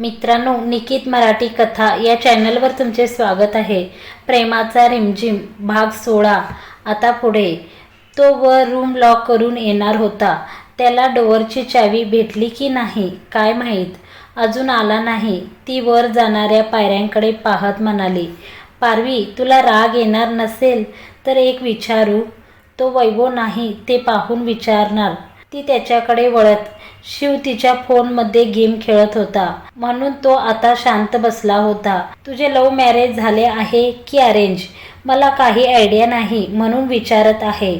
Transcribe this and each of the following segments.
मित्रांनो निकित मराठी कथा या चॅनलवर तुमचे स्वागत आहे. प्रेमाचा रिमझिम भाग सोळा. आता पुढे. तो वर रूम लॉक करून येणार होता. त्याला डोअरची चावी भेटली की नाही काय माहीत? अजून आला नाही. ती वर जाणाऱ्या पायऱ्यांकडे पाहत म्हणाली पारवी तुला राग येणार नसेल तर एक विचारू. तो वैभव नाही ते पाहून विचारणार. ती त्याच्याकडे वळत शिव तिच्या फोनमध्ये गेम खेळत होता. म्हणून तो आता शांत बसला होता. तुझे लव्ह मॅरेज झाले आहे की अरेंज मला काही आयडिया नाही म्हणून विचारत आहे.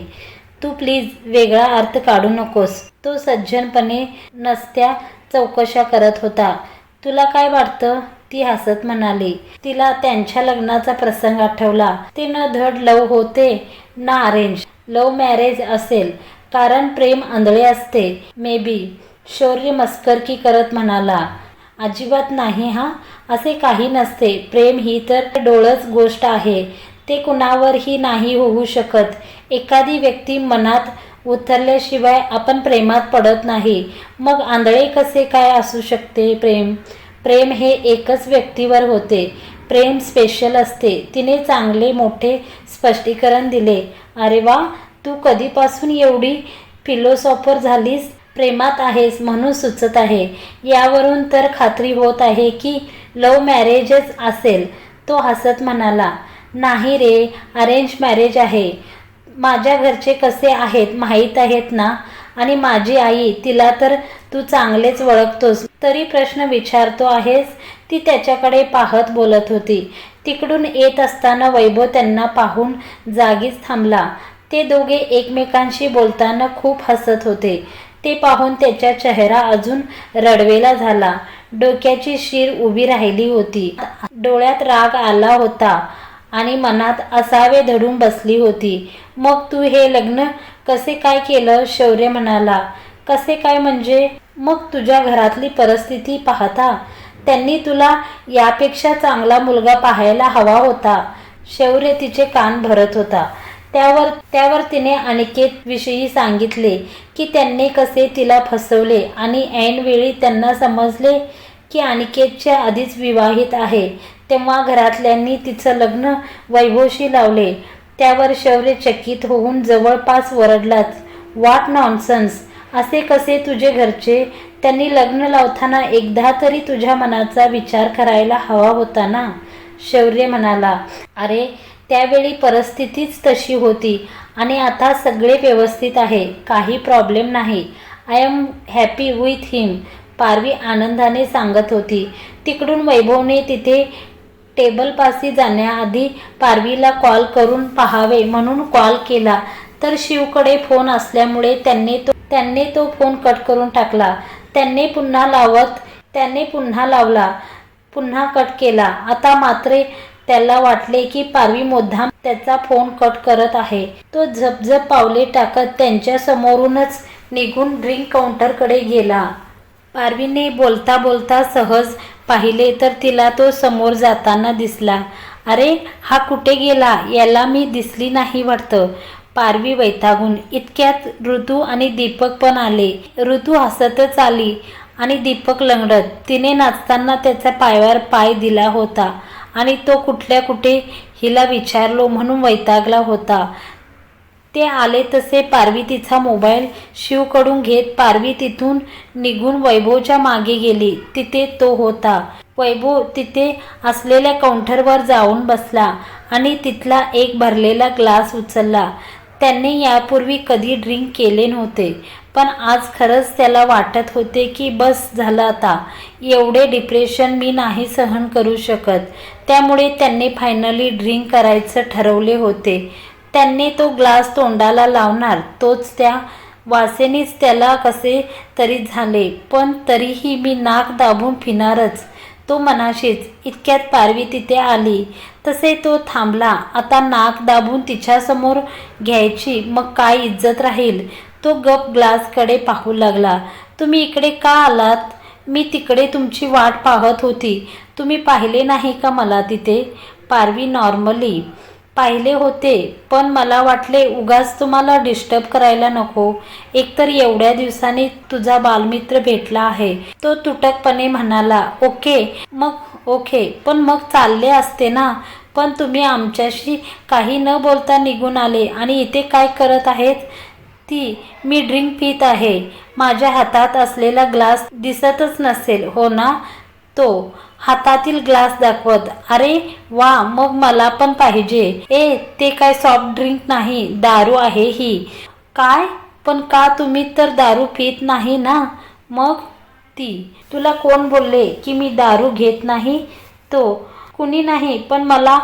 तू प्लीज वेगळा अर्थ काढू नकोस. तो सज्जनपणे नसत्या चौकशा करत होता. तुला काय वाटतं? ती हसत म्हणाली. तिला त्यांच्या लग्नाचा प्रसंग आठवला. ते न धड लव होते ना अरेंज लव्ह मॅरेज असेल. कारण प्रेम आंधळे असते. मे बी शौर्य मस्करकी करत म्हणाला अजिबात नाही हा. असे काही नसते. प्रेम ही तर डोळच गोष्ट आहे. ते कुणावरही नाही होऊ शकत. एखादी व्यक्ती मनात उतरल्याशिवाय आपण प्रेमात पडत नाही. मग आंधळे कसे काय असू शकते प्रेम? प्रेम हे एकच व्यक्तीवर होते. प्रेम स्पेशल असते. तिने चांगले मोठे स्पष्टीकरण दिले. अरे वा! तू कधीपासून एवढी फिलोसॉफर झालीस? प्रेमात आहेस म्हणून सुचत आहे. यावरून तर खात्री होत आहे की लव्ह मॅरेजच असेल. तो हसत म्हणाला नाही रे अरेंज मॅरेज आहे. माझ्या घरचे कसे आहेत माहीत आहेत ना? आणि माझी आई तिला तर तू चांगलेच ओळखतोस. तरी प्रश्न विचारतो आहेस? ती त्याच्याकडे पाहत बोलत होती. तिकडून येत असताना वैभव त्यांना पाहून जागीच थांबला. ते दोघे एकमेकांशी बोलताना खूप हसत होते. ते पाहून त्याचा चेहरा अजून रडवेला झाला. डोक्याची शीर उभी राहिली होती. डोळ्यात राग आला होता आणि मनात असावे धडून बसली होती. मग तू हे लग्न कसे काय केलं? शौर्य म्हणाला. कसे काय म्हणजे? मग तुझ्या घरातली परिस्थिती पाहता. त्यांनी तुला यापेक्षा चांगला मुलगा पाहायला हवा होता. शौर्य तिचे कान भरत होता. त्यावर त्यावर तिने अनिकेत विषयी सांगितले की त्यांनी कसे तिला फसवले आणि ऐनवेळी त्यांना समजले की अनिकेतच्या आधीच विवाहित आहे तेव्हा घरातल्यांनी तिचं लग्न वैभवशी लावले. त्यावर शौर्य चकित होऊन जवळपास वरडलाच वाट नॉनसन्स असे कसे तुझे घरचे? त्यांनी लग्न लावताना एकदा तरी तुझ्या मनाचा विचार करायला हवा होता ना? शौर्य म्हणाला. अरे त्यावेळी परिस्थितीच तशी होती आणि आता सगळे व्यवस्थित आहे काही प्रॉब्लेम नाही. I am happy with him Parvi आनंदाने सांगत होती. तिकडून वैभवने तिथे टेबलपाशी जाण्याआधी पारवीला कॉल करून पाहावे म्हणून कॉल केला. तर शिवकडे फोन असल्यामुळे त्यांनी तो त्यांनी तो फोन कट करून टाकला. त्यांनी पुन्हा लावत त्यांनी पुन्हा लावला पुन्हा कट केला. आता मात्र त्याला वाटले की पारवी मुद्दाम त्याचा फोन कट करत आहे. तो झपझप पावले टाकत त्यांच्या समोरूनच निघून ड्रिंक काउंटरकडे गेला. पारवीने बोलता बोलता सहज पाहिले तर तिला तो समोर जाताना दिसला. अरे हा कुठे गेला? याला मी दिसली नाही वाटतं. पारवी वैतागून इतक्यात ऋतू आणि दीपक पण आले. ऋतू हसतच आली आणि दीपक लंगडत. तिने नाचताना त्याचा पायावर पाय दिला होता. आणि तो कुठल्या कुठे हिला विचारलो म्हणून वैतागला होता. ते आले तसे पारवी तिचा मोबाईल शिवकडून घेत पारवी तिथून निघून वैभवच्या मागे गेली. तिथे तो होता. वैभव तिथे असलेल्या काउंटरवर जाऊन बसला आणि तिथला एक भरलेला ग्लास उचलला. त्यांनी यापूर्वी कधी ड्रिंक केले नव्हते. पण आज खरंच त्याला वाटत होते की बस झालं आता. एवढे डिप्रेशन मी नाही सहन करू शकत. त्यामुळे त्यांनी फायनली ड्रिंक करायचं ठरवले होते. त्यांनी तो ग्लास तोंडाला लावणार तोच त्या वासेनीच त्याला कसे तरी झाले. पण तरीही मी नाक दाबून फिनारच. तो मनाशीच इतक्यात पारवी तिथे आली. तसे तो थांबला. आता नाक दाबून तिच्यासमोर घ्यायची मग काय इज्जत राहील? तो गप ग्लासकडे पाहू लागला. तुम्ही इकडे का आलात? मी तिकडे तुमची वाट पाहत होती. तुम्ही पाहिले नाही का मला तिथे? पारवी नॉर्मली. पाहिले होते पण मला वाटले उगाच तुम्हाला डिस्टर्ब करायला नको. एकतर एवढ्या दिवसांनी तुझा बालमित्र भेटला आहे. तो तुटकपणे म्हणाला ओके मग ओके पण मग चालले असते ना. पण तुम्ही आमच्याशी काही न बोलता निघून आले आणि इथे काय करत आहेत? ती मी ड्रिंक पित आहे. माझ्या हातात असलेला ग्लास दिसतच नसेल हो ना? तो हातातील ग्लास दाखवत अरे वा मग मला पण पाहिजे. ए ते काय सॉफ्ट ड्रिंक नाही दारू आहे ही. काय? पण का तुम्ही तर दारू पित नाही ना? मग? ती तुला कोण बोलले की मी दारू घेत नाही? तो कुणी नाही पण मला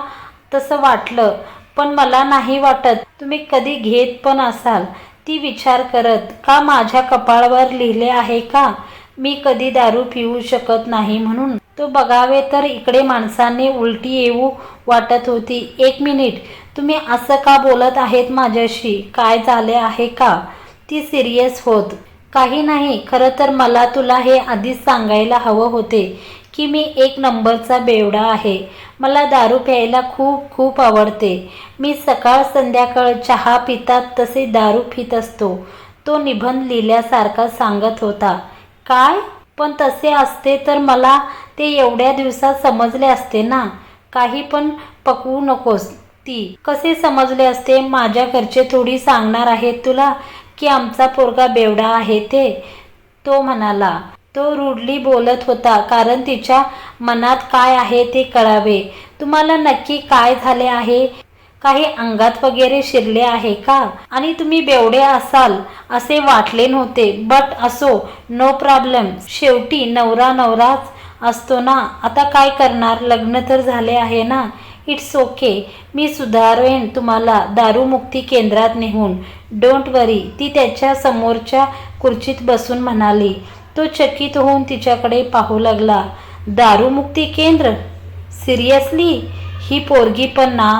तसं वाटलं पण मला नाही वाटत. तुम्ही कधी घेत पण असाल. ती विचार करत का माझ्या कपाळावर लिहिले आहे का? मी कधी दारू पिऊ शकत नाही म्हणून. तो बघावे तर इकडे माणसाने उलटी येऊ वाटत होती. एक मिनिट तुम्ही असं का बोलत आहेत माझ्याशी? काय झाले आहे का? ती सिरियस होत. काही नाही खरं तर मला तुला हे आधीच सांगायला हवं होते. की मी एक नंबरचा बेवडा आहे. मला दारू प्यायला खूप खूप आवडते. मी सकाळ संध्याकाळ चहा पितात तसे दारू पित असतो. तो निबंध लिहिल्यासारखा सांगत होता. काय? पण तसे असते तर मला ते एवढ्या दिवसात समजले असते ना? काही पण पकवू नकोस ती. कसे समजले असते? माझ्या घरचे थोडी सांगणार आहेत तुला की आमचा पोरगा बेवडा आहे ते तो म्हणाला. तो रुडली बोलत होता कारण तिच्या मनात काय आहे ते कळावे. तुम्हाला नक्की काय झाले आहे? काही अंगात वगैरे शिरले आहे का? आणि तुम्ही बेवडे असाल असे वाटले नव्हते. बट असो नो प्रॉब्लेम. शेवटी नवरा नवराच असतो ना. आता काय करणार? लग्न तर झाले आहे ना. It's okay. मी सुधारवेन तुम्हाला. दारूमुक्ती केंद्रात नेहून. डोंट वरी. ती त्याच्या समोरच्या खुर्चीत बसून म्हणाली. तो चकित होऊन तिच्याकडे पाहू लागला दारूमुक्ती केंद्र? सिरियसली? ही पोरगी पण ना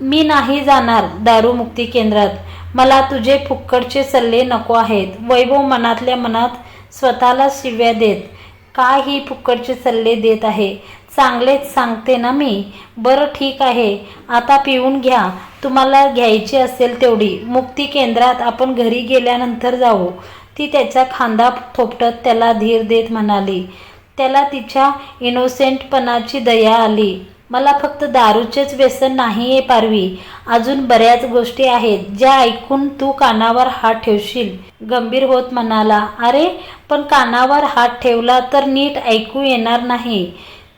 मी नाही जाणार दारूमुक्ती केंद्रात. मला तुझे फुक्कडचे सल्ले नको आहेत. वैभव मनातल्या मनात स्वतःला शिव्या देत काय ही फुक्कडचे सल्ले देत आहे? चांगलेच सांगते ना मी. बरं ठीक आहे. आता पिऊन घ्या. तुम्हाला घ्यायची असेल तेवढी. मुक्ती केंद्रात आपण घरी गेल्यानंतर जाऊ. ती त्याचा खांदा थोपटत त्याला धीर देत म्हणाली. त्याला तिच्या इनोसेंटपणाची दया आली. मला फक्त दारूचेच व्यसन नाही आहे पारवी. अजून बऱ्याच गोष्टी आहेत ज्या ऐकून तू कानावर हात ठेवशील. गंभीर होत म्हणाला अरे पण कानावर हात ठेवला तर नीट ऐकू येणार नाही.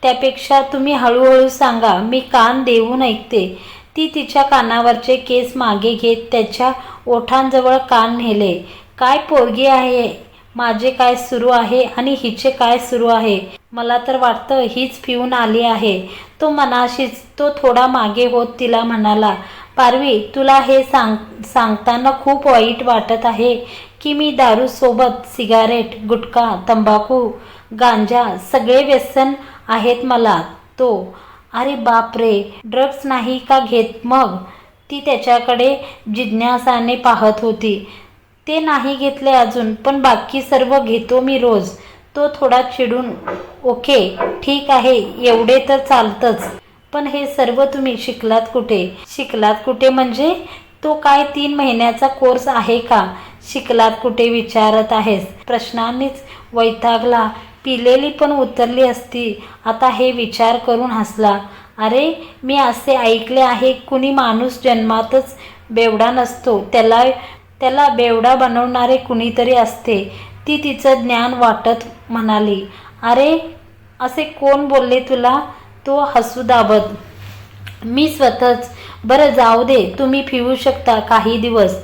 त्यापेक्षा तुम्ही हळूहळू सांगा मी कान देऊन ऐकते. ती तिच्या कानावरचे केस मागे घेत त्याच्या ओठांजवळ कान नेले. काय पोरगी आहे? माझे काय सुरू आहे आणि हिचे काय सुरू आहे? मला तर वाटतं हीच पिऊन आली आहे. तो मनाशीच तो थोडा मागे होत तिला म्हणाला पारवी तुला हे सांग सांगताना खूप वाईट वाटत आहे की मी दारूसोबत सिगारेट गुटखा तंबाखू गांजा सगळे व्यसन आहेत मला. तो अरे बापरे ड्रग्स नाही का घेत मग? ती त्याच्याकडे जिज्ञासाने पाहत होती. ते नाही घेतले अजून पण बाकी सर्व घेतो मी रोज. तो थोडा चिडून ओके ठीक आहे एवढे तर चालतंच. पण हे सर्व तुम्ही शिकलात कुठे? शिकलात कुठे म्हणजे? तो काय तीन महिन्याचा कोर्स आहे का? शिकलात कुठे विचारत आहेस? प्रश्नांनीच वैतागला. पिलेली पण उतरली असती. आता हे विचार करून हसला. अरे मी असे ऐकले आहे कुणी माणूस जन्मातच बेवडा नसतो. त्याला त्याला बेवडा बनवणारे कुणीतरी असते. ती तिचं ज्ञान वाटत म्हणाली अरे असे कोण बोलले तुला? तो हसू दाबत मी स्वतःच. बरं जाऊ दे तुम्ही पिऊ शकता काही दिवस.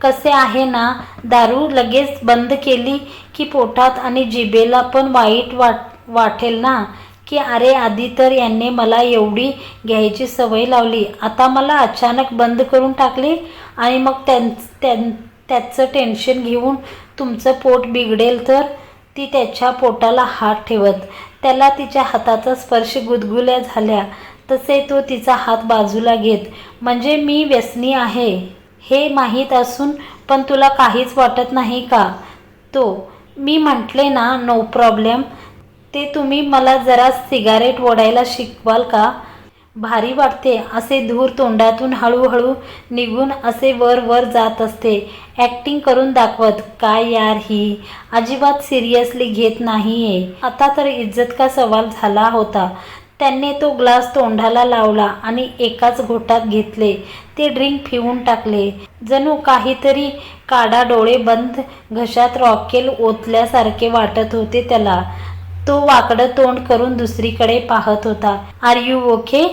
कसे आहे ना दारू लगेच बंद केली की पोटात आणि जिभेला पण वाईट वाट वाटेल ना? की अरे आधी तर यांनी मला एवढी घ्यायची सवय लावली. आता मला अचानक बंद करून टाकली आणि मग त्यां त्यां त्याचं टेन्शन घेऊन तुमचं पोट बिघडेल तर? ती त्याच्या पोटाला हात ठेवत. त्याला तिच्या हाताचा स्पर्श गुदगुल्या झाल्या. तसे तो तिचा हात बाजूला घेत. म्हणजे मी व्यसनी आहे हे माहीत असून पण तुला काहीच वाटत नाही का? तो मी म्हटले ना नो प्रॉब्लेम ते तुम्ही मला जरा सिगारेट ओढायला शिकवाल का? भारी वाटते असे धूर तोंडातून हळूहळू निघून असे वर वर जात असते. ॲक्टिंग करून दाखवत काय यार ही? अजिबात सिरियसली घेत नाहीये. आता तर इज्जत का सवाल झाला होता. त्यांनी तो ग्लास तोंडाला लावला आणि एकाच घोटात घेतले. ते ड्रिंक फिवून टाकले. जणू काहीतरी काडा डोळे बंद घशात रॉकेल ओतल्यासारखे वाटत होते त्याला. तो वाकडं तोंड करून दुसरीकडे पाहत होता. आर यू ओके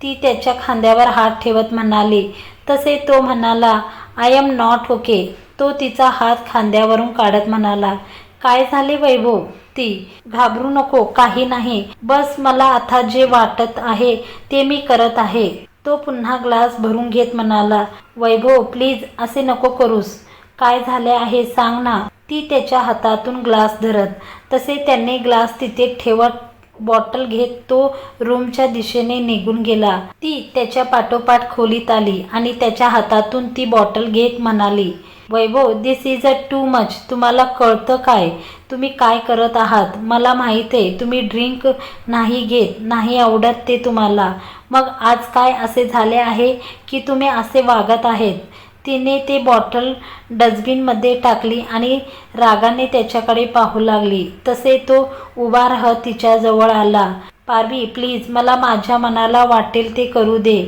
ती त्याच्या खांद्यावर हात ठेवत म्हणाली. तसे तो म्हणाला आय एम नॉट ओके तो तिचा हात खांद्यावरून काढत म्हणाला काय झाले वैभव? ती घाबरू नको काही नाही. बस मला आता जे वाटत आहे ते मी करत आहे. तो पुन्हा ग्लास भरून घेत म्हणाला वैभव प्लीज असे नको करूस. काय झाले आहे सांग ना. ती त्याच्या हातातून ग्लास धरत तसे त्याने ग्लास तिथे ठेवत बॉटल घेत तो रूमच्या दिशेने निघून गेला. ती त्याच्या पाठोपाठ खोलीत आली आणि त्याच्या हातातून ती बॉटल घेत म्हणाली Vaibhav this is a too much तुम्हाला कळतं काय? तुम्ही काय करत आहात? मला माहीत आहे तुम्ही ड्रिंक नाही घेत नाही आवडत ते तुम्हाला. मग आज काय असे झाले आहे की तुम्ही असे वागत आहेत? तिने ते बॉटल डस्टबिनमध्ये टाकली आणि रागाने त्याच्याकडे पाहू लागली. तसे तो उभा राहत तिच्याजवळ आला. पारवी प्लीज मला माझ्या मनाला वाटेल ते करू दे.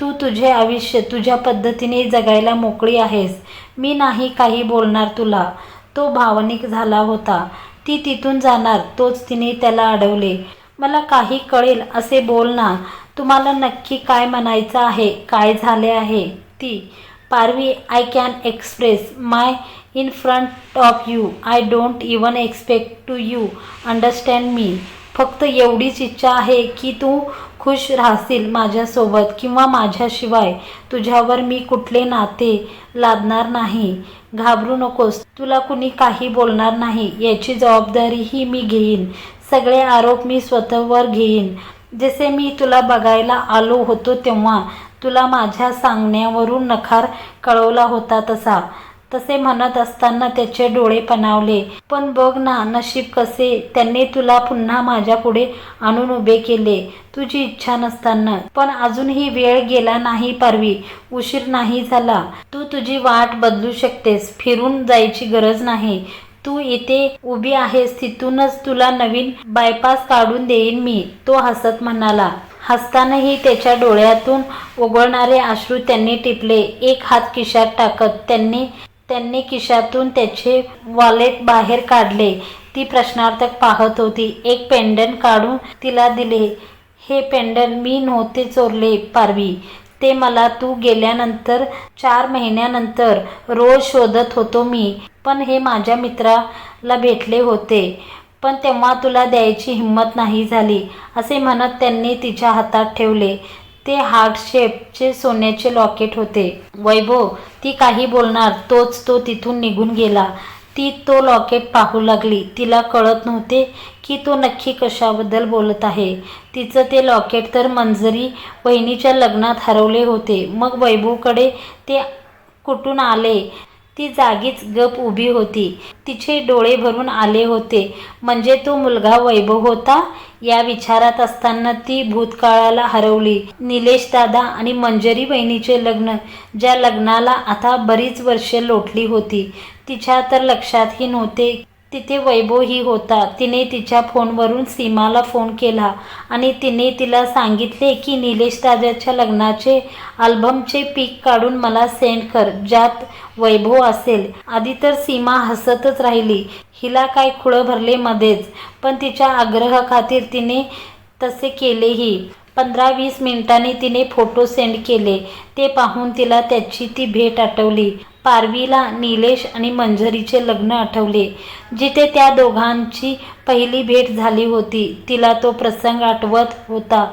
तू तुझे आयुष्य तुझ्या पद्धतीने जगायला मोकळी आहेस. मी नाही काही बोलणार तुला. तो भावनिक झाला होता. ती तिथून जाणार तोच तिने त्याला अडवले. मला काही कळेल असे बोल ना. तुम्हाला नक्की काय म्हणायचं आहे काय झाले आहे? ती Parvi I can express my in front of you I don't even expect to you understand मी फक्त एवढीच इच्छा आहे की तू खुश राहशील माझ्यासोबत किंवा माझ्याशिवाय. तुझ्यावर मी कुठले नाते लादणार नाही. घाबरू नकोस. तुला कुणी काही बोलणार नाही. याची जबाबदारीही मी घेईन. सगळे आरोप मी स्वतःवर घेईन. जसे मी तुला बघायला आलो होतो तेव्हा तुला माझ्या सांगण्यावरून नखार कळवला होता तसा. तसे म्हणत असताना त्याचे डोळे पणावले. पण बघ ना नशीब कसे त्यांनी तुला पुन्हा माझ्यापुढे आणून उभे केले. तुझी इच्छा नसताना. पण अजूनही वेळ गेला नाही पारवी. उशीर नाही झाला. तू तुझी वाट बदलू शकतेस. फिरून जायची गरज नाही. तू इथे उभी आहेस. तिथूनच तुला नवीन बायपास काढून देईन मी. तो हसत म्हणाला. हसतानाही त्याच्या डोळ्यातून ओघळणारे अश्रू त्यांनी टिपले. एक हात खिशात टाकत त्यांनी त्यांनी खिशातून त्याचे वॉलेट बाहेर काढले. ती प्रश्नार्थक पाहत होती. एक पेंडंट काढून तिला दिले. हे पेंडंट मी नव्हते चोरले पारवी. ते मला तू गेल्यानंतर चार महिन्यानंतर रोज शोधत होतो मी. पण हे माझ्या मित्राला भेटले होते. पण तेव्हा तुला द्यायची हिंमत नाही झाली असे म्हणत त्यांनी तिच्या हातात ठेवले. ते हार्ट शेपचे सोन्याचे लॉकेट होते. वैभव ती काही बोलणार तोच तो तिथून निघून गेला. ती तो लॉकेट पाहू लागली. तिला कळत नव्हते की तो नक्की कशाबद्दल बोलत आहे. तिचं ते लॉकेट तर मंजरी बहिणीच्या लग्नात हरवले होते. मग वैभवकडे ते कुठून आले? ती जागीच गप उभी होती. तिचे डोळे भरून आले होते. म्हणजे तो मुलगा वैभव होता? या विचारात असताना ती भूतकाळाला हरवली. निलेश दादा आणि मंजरी बहिणीचे लग्न ज्या लग्नाला आता बरीच वर्षे लोटली होती. तिच्या तर लक्षातही नव्हते तिथे वैभवही होता. तिने तिच्या फोनवरून सीमाला फोन केला आणि तिने तिला सांगितले की निलेश दादाच्या लग्नाचे अल्बमचे पीक काढून मला सेंड कर ज्यात वैभव असेल. आधी तर सीमा हसतच राहिली. हिला काय खुळं भरले मध्येच पण तिच्या आग्रहाखातीर तिने तसे केलेही. पंधरा वीस मिनिटांनी तिने फोटो सेंड केले. ते पाहून तिला त्याची ती भेट आठवली. पारवीला निलेश आणि मंजरीचे लग्न आठवले. जिथे त्या दोघांची पहिली भेट झाली होती तिला तो प्रसंग आठवत होता.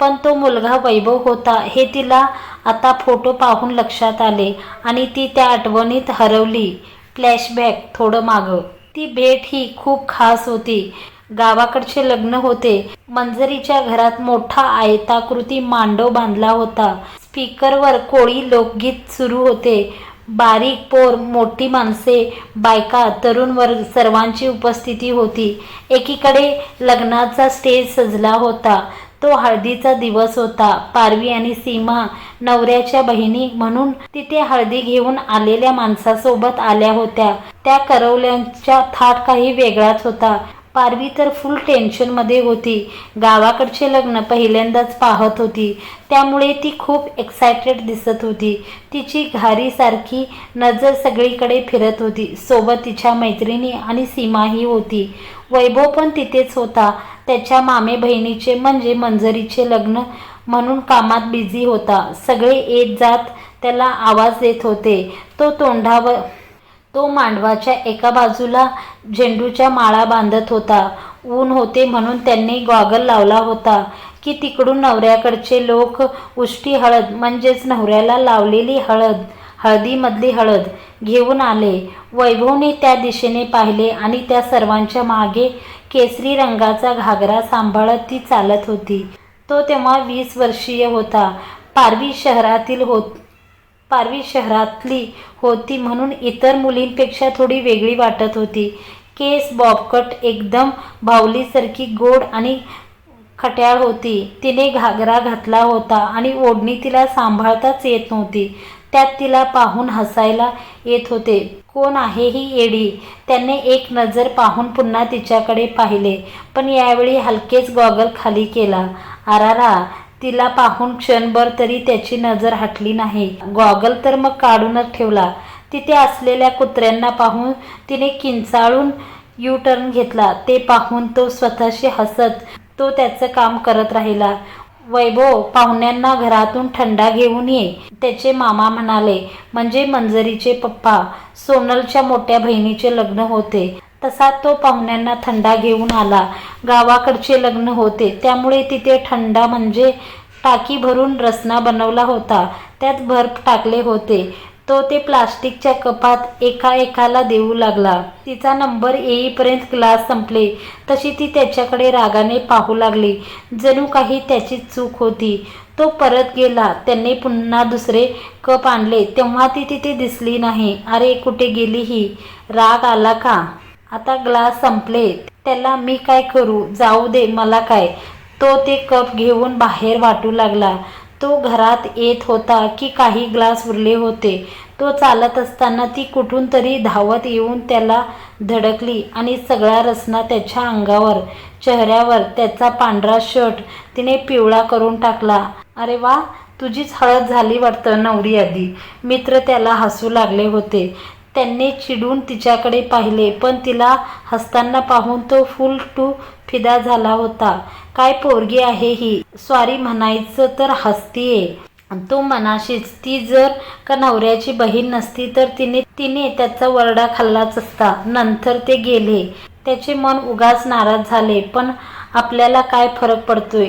पण तो मुलगा वैभव होता हे तिला आता फोटो पाहून लक्षात आले आणि ती त्या आठवणीत हरवली. फ्लॅशबॅक थोडं मागं. ती भेट ही खूप खास होती. गावाकडचे लग्न होते. मंजरीच्या घरात मोठा आयताकृती मांडव बांधला होता. स्पीकरवर कोळी लोकगीत सुरू होते. बारीक पोर मोठी माणसे बायका तरुण वर्ग सर्वांची उपस्थिती होती. एकीकडे लग्नाचा स्टेज सजला होता. तो हळदीचा दिवस होता. पारवी आणि सीमा नवऱ्याच्या बहिणी म्हणून तिथे हळदी घेऊन आलेल्या माणसासोबत आल्या होत्या. त्या करवल्यांचा थाट काही वेगळाच होता. पारवी तर फुल टेन्शनमध्ये होती. गावाकडचे लग्न पहिल्यांदाच पाहत होती. त्यामुळे ती खूप एक्सायटेड दिसत होती. तिची घारीसारखी नजर सगळीकडे फिरत होती. सोबत तिच्या मैत्रिणी आणि सीमाही होती. वैभव पण तिथेच होता. त्याच्या मामे बहिणीचे म्हणजे मंजरीचे लग्न म्हणून कामात बिझी होता. सगळे येत जात त्याला आवाज देत होते. तो तोंडावर तो मांडवाच्या एका बाजूला झेंडूच्या माळा बांधत होता. ऊन होते म्हणून त्यांनी गॉगल लावला होता की तिकडून नवऱ्याकडचे लोक उष्टी हळद म्हणजेच नवऱ्याला लावलेली हळद हळदीमधली हळद घेऊन आले. वैभवने त्या दिशेने पाहिले आणि त्या सर्वांच्या मागे केसरी रंगाचा घागरा सांभाळत ती चालत होती. तो तेव्हा वीस वर्षीय होता. पारवी शहरातील होत पारवी शहरातली होती म्हणून इतर मुलींपेक्षा थोडी वेगळी वाटत होती. केस बॉबकट एकदम बाहुलीसारखी गोड आणि खट्याळ होती. तिने घागरा घातला होता आणि ओढणी तिला सांभाळताच येत नव्हती. त्यात तिला पाहून हसायला येत होते. कोण आहे ही येडी त्याने एक नजर पाहून पुन्हा तिच्याकडे पाहिले. पण यावेळी हलकेच गॉगल खाली केला. आरारा तिला पाहून क्षणभर तरी त्याची नजर हटली नाही. गॉगल तर मग काढूनच ठेवला. तिथे असलेल्या कुत्र्यांना पाहून तिने किंचाळून यू टर्न घेतला. ते पाहून तो स्वतःशी हसत तो त्याचं काम करत राहिला. वैभव पाहुण्यांना घरातून थंडा घेऊन ये त्याचे मामा म्हणाले. म्हणजे मंजरीचे पप्पा सोनलच्या मोठ्या बहिणीचे लग्न होते. तसा तो पाहुण्यांना थंडा घेऊन आला. गावाकडचे लग्न होते. त्यामुळे तिथे थंडा म्हणजे टाकी भरून रसना बनवला होता. त्यात बर्फ टाकले होते. तो ते प्लास्टिकच्या कपात एका एकाला देऊ लागला. तिचा नंबर येईपर्यंत ग्लास संपले. तशी ती त्याच्याकडे रागाने पाहू लागली. जणू काही त्याची चूक होती. तो परत गेला. त्यांनी पुन्हा दुसरे कप आणले. तेव्हा ती तिथे दिसली नाही. अरे कुठे गेली ही? राग आला का? आता ग्लास संपले. त्याला मी काय करू? जाऊ दे मला काय? तो ते कप घेऊन बाहेर वाटू लागला. तो घरात येत होता की काही ग्लास उरले होते. तो चालत असताना ती कुठून तरी धावत येऊन त्याला धडकली आणि सगळा रसना त्याच्या अंगावर चेहऱ्यावर त्याचा पांढरा शर्ट तिने पिवळा करून टाकला. अरे वा तुझीच हळद झाली वाटतं नवरी आधी. मित्र त्याला हसू लागले होते. त्यांनी चिडून तिच्याकडे पाहिले पण तिला हसताना पाहून तो फुल टू फिदा झाला होता. काय पोरगी आहे ही? स्वारी म्हणायचं तर हसतीये. तो मनाशीच ती जर का नवऱ्याची बहीण नसती तर तिने तिने त्याचा वरडा खाल्लाच असता. नंतर ते गेले. त्याचे मन उगाच नाराज झाले. पण आपल्याला काय फरक पडतोय?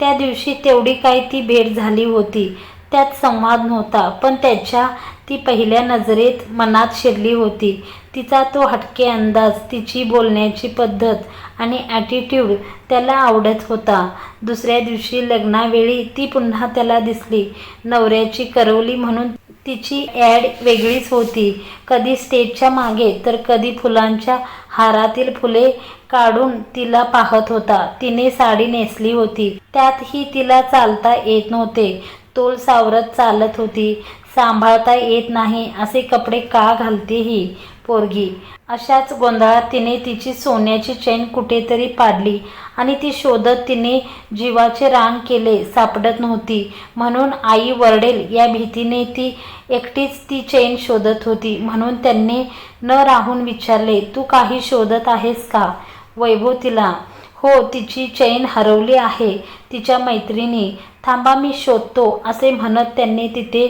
त्या दिवशी तेवढी काय ती भेट झाली होती. त्यात संवाद नव्हता. पण त्याच्या ती पहिल्या नजरेत मनात शिरली होती. तिचा तो हटके अंदाज तिची बोलण्याची पद्धत आणि ॲटिट्यूड त्याला आवडत होता. दुसऱ्या दिवशी लग्नावेळी ती पुन्हा त्याला दिसली. नवऱ्याची करवली म्हणून तिची ॲड वेगळीच होती. कधी स्टेजच्या मागे तर कधी फुलांच्या हारातील फुले काढून तिला पाहत होता. तिने साडी नेसली होती. त्यातही तिला चालता येत नव्हते. तोल सावरत चालत होती. सांभाळता येत नाही असे कपडे का घालते ही पोरगी? अशाच गोंधळात तिने तिची सोन्याची चैन कुठेतरी पाडली आणि ती शोधत तिने जीवाचे रान केले सापडत नव्हती. म्हणून आई वरडेल या भीतीने ती एकटीच ती चैन शोधत होती. म्हणून त्यांनी न राहून विचारले तू काही शोधत आहेस का? वैभव तिला. हो तिची चैन हरवली आहे तिच्या मैत्रिणी. थांबा मी शोधतो असे म्हणत त्यांनी तिथे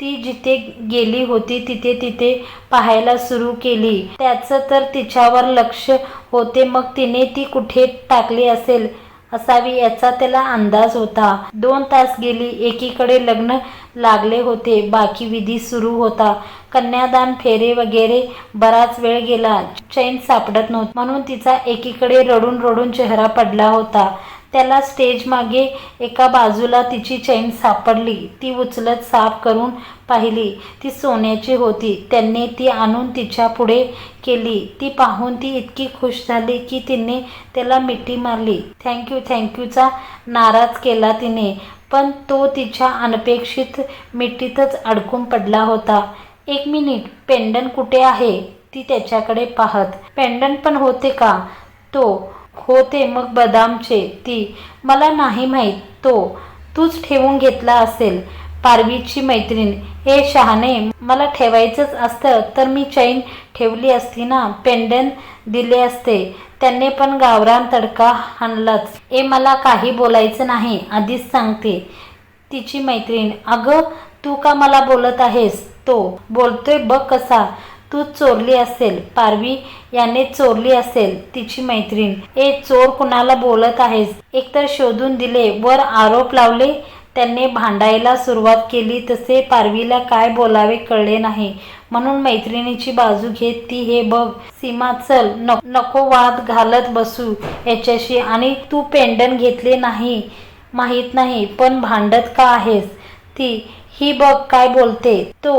ती जिथे गेली होती तिथे तिथे पाहायला सुरू केली. त्याचं तर तिच्यावर लक्ष होते मग तिने ती कुठे टाकली असेल असावी याचा त्याला अंदाज होता. दोन तास गेली एकीकडे लग्न लागले होते बाकी विधी सुरू होता. कन्यादान फेरे वगैरे बराच वेळ गेला. चैन सापडत नव्हती म्हणून तिचा एकीकडे रडून रडून चेहरा पडला होता. त्याला स्टेज मागे एका बाजूला तिची चैन सापडली. ती उचलत साफ करून पाहिली. ती सोन्याची होती. त्यांनी ती आणून तिच्या पुढे केली. ती पाहून ती इतकी खुश झाली की तिने त्याला मिठी मारली. थँक्यू थँक्यूचा नाराज केला तिने. पण तो तिच्या अनपेक्षित मिठीतच अडकून पडला होता. एक मिनिट. पेंडन कुठे आहे? ती त्याच्याकडे पाहत. पेंडन पण होते का? तो होते मग बदामचे ती. मला नाही माहीत तो. तूच ठेवून घेतला असेल. पारवीची मैत्रीण. हे शहाणे मला ठेवायचंच असतं तर मी चैन ठेवली असती ना पेंडन दिले असते. त्यांनी पण गावरान तडका हाणलाच. ए मला काही बोलायचं नाही आधीच सांगते. तिची मैत्रीण अगं तू का मला बोलत आहेस? तो. बोलतोय बघ कसा. तू चोरली असेल पारवी याने चोरली असेल तिची मैत्रीण. ए चोर कुणाला बोलत आहेस? एकतर शोधून दिले वर आरोप लावले त्यांनी भांडायला सुरुवात केली तसे पारवीला काय बोलावे कळले नाही. म्हणून मैत्रिणीची बाजू घेत ती हे बघ सीमा चल नको वाद घालत बसू याच्याशी आणि तू पेंडन घेतले नाही माहीत नाही पण भांडत का आहेस? ती ही बघ काय बोलते. तो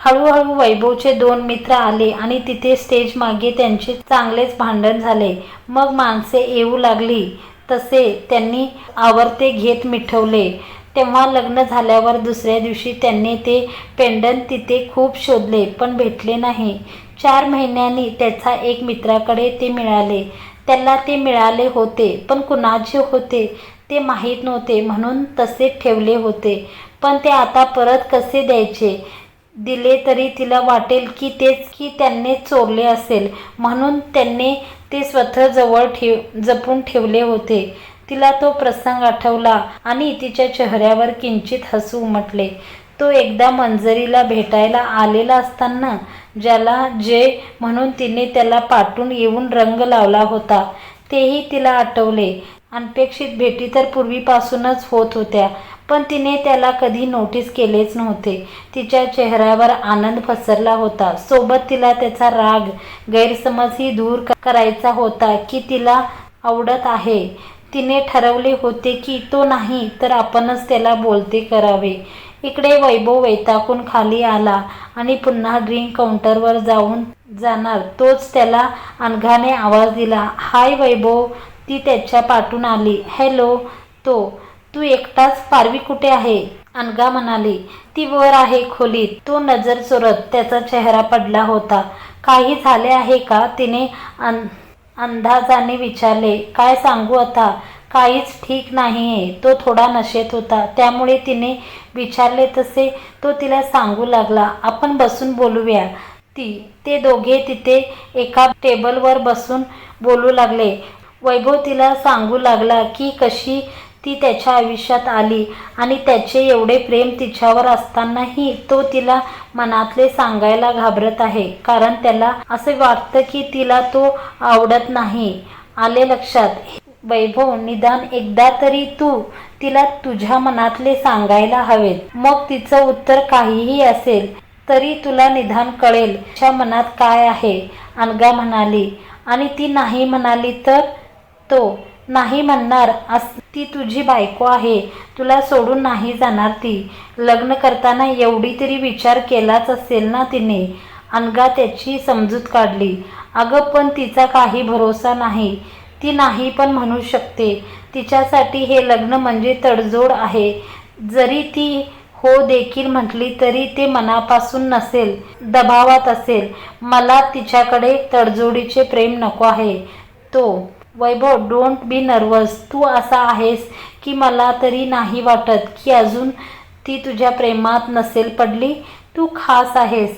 हळूहळू वैभवचे दोन मित्र आले आणि तिथे स्टेज मागे त्यांचे चांगलेच भांडण झाले. मग माणसे येऊ लागली. तसे त्यांनी आवर्ते घेत मिठवले. तेव्हा लग्न झाल्यावर दुसऱ्या दिवशी त्यांनी ते पेंडन तिथे खूप शोधले पण भेटले नाही. चार महिन्यांनी त्याचा एक मित्राकडे ते मिळाले. त्याला ते मिळाले होते पण कुणाचे होते ते माहीत नव्हते म्हणून तसे ठेवले होते. पण ते आता परत कसे द्यायचे? दिले तरी तिला वाटेल की तेच की त्यांनी चोरले असेल. म्हणून त्यांनी ते स्वतः जवळ ठेव जपून ठेवले होते. तिला तो प्रसंग आठवला आणि तिच्या चेहऱ्यावर किंचित हसू उमटले. तो एकदा मंजरीला भेटायला आलेला असताना ज्याला जे म्हणून तिने त्याला पाठून येऊन रंग लावला होता तेही तिला आठवले. अनपेक्षित भेटी तर पूर्वीपासूनच होत होत्या. पण तिने त्याला कधी नोटीस केलेच नव्हते. तिच्या चेहऱ्यावर आनंद पसरला होता. सोबत तिला त्याचा राग गैरसमजही दूर करायचा होता की तिला आवडत आहे. तिने ठरवले होते की तो नाही तर आपणच त्याला बोलते करावे. इकडे वैभव वैताकून खाली आला आणि पुन्हा ड्रिंक काउंटरवर जाऊन जाणार. तोच त्याला अनघाने आवाज दिला. हाय वैभव. ती त्याच्या पाठून आली. हॅलो. तो तू एकटाच पारवी कुठे आहे? अनगा म्हणाली. ती वर आहे खोलीत. तो नजर चोरत त्याचा चेहरा पडला होता. काही झाले आहे का? तिने अन अंदाजाने विचारले. काय सांगू आता? काहीच ठीक नाहीये. तो थोडा नशेत होता. त्यामुळे तिने विचारले तसे तो तिला सांगू लागला. आपण बसून बोलूया. ती ते दोघे तिथे एका टेबलवर बसून बोलू लागले. वैभव तिला सांगू लागला की कशी ती त्याच्या आयुष्यात आली आणि त्याचे एवढे प्रेम तिच्यावर असतानाही तो तिला मनातले सांगायला घाबरत आहे. कारण त्याला असे वाटतं की तिला तो आवडत नाही. आले लक्षात. वैभव निदान एकदा तरी तू तिला तुझ्या मनातले सांगायला हवेत. मग तिचं उत्तर काहीही असेल तरी तुला निदान कळेल तिच्या मनात काय आहे. अनगा म्हणाली. आणि ती नाही म्हणाली तर? तो नाही म्हणणार. अस ती तुझी बायको आहे. तुला सोडून नाही जाणार ती. लग्न करताना एवढी तरी विचार केलाच असेल ना तिने. अनगा त्याची समजूत काढली. अगं पण तिचा काही भरोसा नाही. ती नाही पण म्हणू शकते. तिच्यासाठी हे लग्न म्हणजे तडजोड आहे. जरी ती हो देखील म्हटली तरी ते मनापासून नसेल दबावात असेल. मला तिच्याकडे तडजोडीचे प्रेम नको आहे. तो वैभव डोंट बी नर्वस तू असा आहेस की मला तरी नाही वाटत की अजून ती तुझ्या प्रेमात नसेल पडली. तू खास आहेस.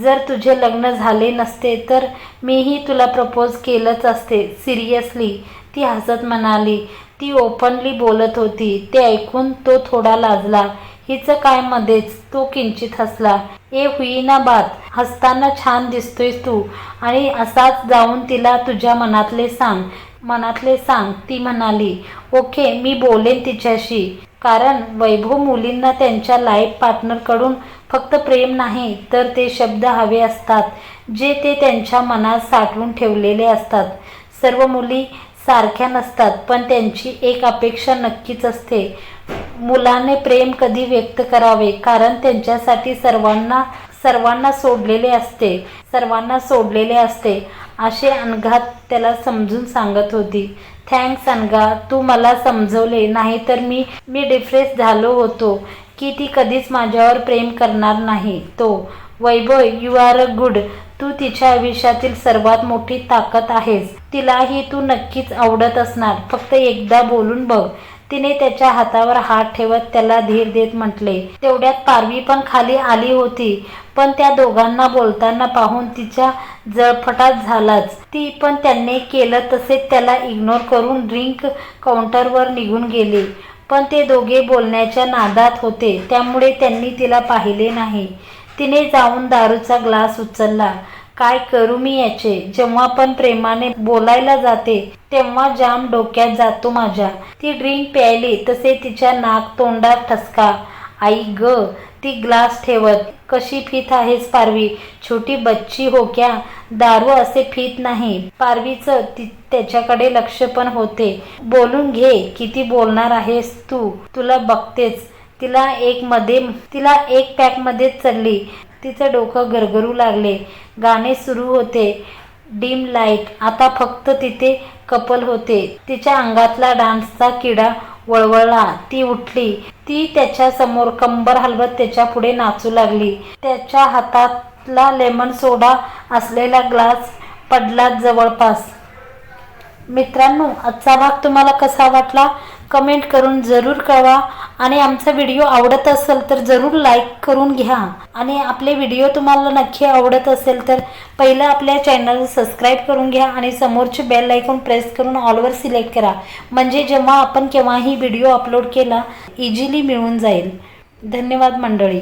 जर तुझे लग्न झाले नसते तर मीही तुला प्रपोज केलंच असते. सिरियसली ती हसत म्हणाली. ती ओपनली बोलत होती. ते ऐकून तो थोडा लाजला. हिचं काय मध्येच? तो किंचित हसला. ए हुईना बात. हसताना छान दिसतोयस तू. आणि असाच जाऊन तिला तुझ्या मनातले सांग. मनातले सांग ती म्हणाली ओके मी बोलेन तिच्याशी. कारण वैभव मुलींना त्यांच्या लाईफ पार्टनरकडून फक्त प्रेम नाही तर ते शब्द हवे असतात जे ते त्यांच्या मनात साठवून ठेवलेले असतात. सर्व मुली सारख्या नसतात पण त्यांची एक अपेक्षा नक्कीच असते. मुलाने प्रेम कधी व्यक्त करावे कारण त्यांच्यासाठी सर्वांना सर्वांना सोडलेले असते सर्वांना सोडलेले असते असे अनघात त्याला समजून सांगत होती. थँक्स अनघा तू मला समजवले नाही तर मी मी डिफ्रेस झालो होतो की ती कधीच माझ्यावर प्रेम करणार नाही. तो Vaibhav you are a good तू तिच्या आयुष्यातील सर्वात मोठी ताकद आहेस. तिलाही तू नक्कीच आवडत असणार. फक्त एकदा बोलून बघ. तिने त्याच्या हातावर हात ठेवत त्याला धीर देत म्हटले. तेवढ्यात पारवी पण खाली आली होती. पण त्या दोघांना बोलताना पाहून तिच्या जळफटात झालाच. ती पण त्यांनी केलं तसे त्याला इग्नोर करून ड्रिंक काउंटरवर निघून गेले. पण ते दोघे बोलण्याच्या नादात होते त्यामुळे त्यांनी तिला पाहिले नाही. तिने जाऊन दारूचा ग्लास उचलला. काय करू मी याचे? जेव्हा पण प्रेमाने बोलायला जाते तेव्हा जाम डोक्यात जातो माझ्या. ती ड्रिंक प्यायली तसे तिच्या नाक तोंडात ठसका. आई ग ती ग्लास ठेवत कशी फीत आहेस पारवी? छोटी बच्ची हो क्या? दारू असे फीत नाही. पारवीचं ती त्याच्याकडे लक्ष पण होते. बोलून घे किती बोलणार आहेस तू? तुला बघतेच. तिला एक मध्ये तिला एक पॅकमध्येच चढली. तिचं डोकं गरगरू लागले. गाणे सुरू होते. Dim light. आता फक्त तिथे कपल होते. तिच्या अंगातला डान्सचा किडा वळवळला. ती उठली. ती त्याच्यासमोर कंबर हलवत त्याच्या पुढे नाचू लागली. त्याच्या हातातला लेमन सोडा असलेला ग्लास पडला जवळपास. मित्रांनो आजचा भाग तुम्हाला कसा वाटला? कमेंट करून जरूर कळवा. आणि आमचा व्हिडिओ आवडत असेल तर जरूर लाईक करून घ्या. आणि आपले व्हिडिओ तुम्हाला नक्की आवडत असेल तर पहिलं आपल्या चॅनल सबस्क्राईब करून घ्या आणि समोरचे बेल आयकॉन प्रेस करून ऑलवर सिलेक्ट करा. म्हणजे जेव्हा आपण केव्हाही व्हिडिओ अपलोड केला इझिली मिळून जाईल. धन्यवाद मंडळी.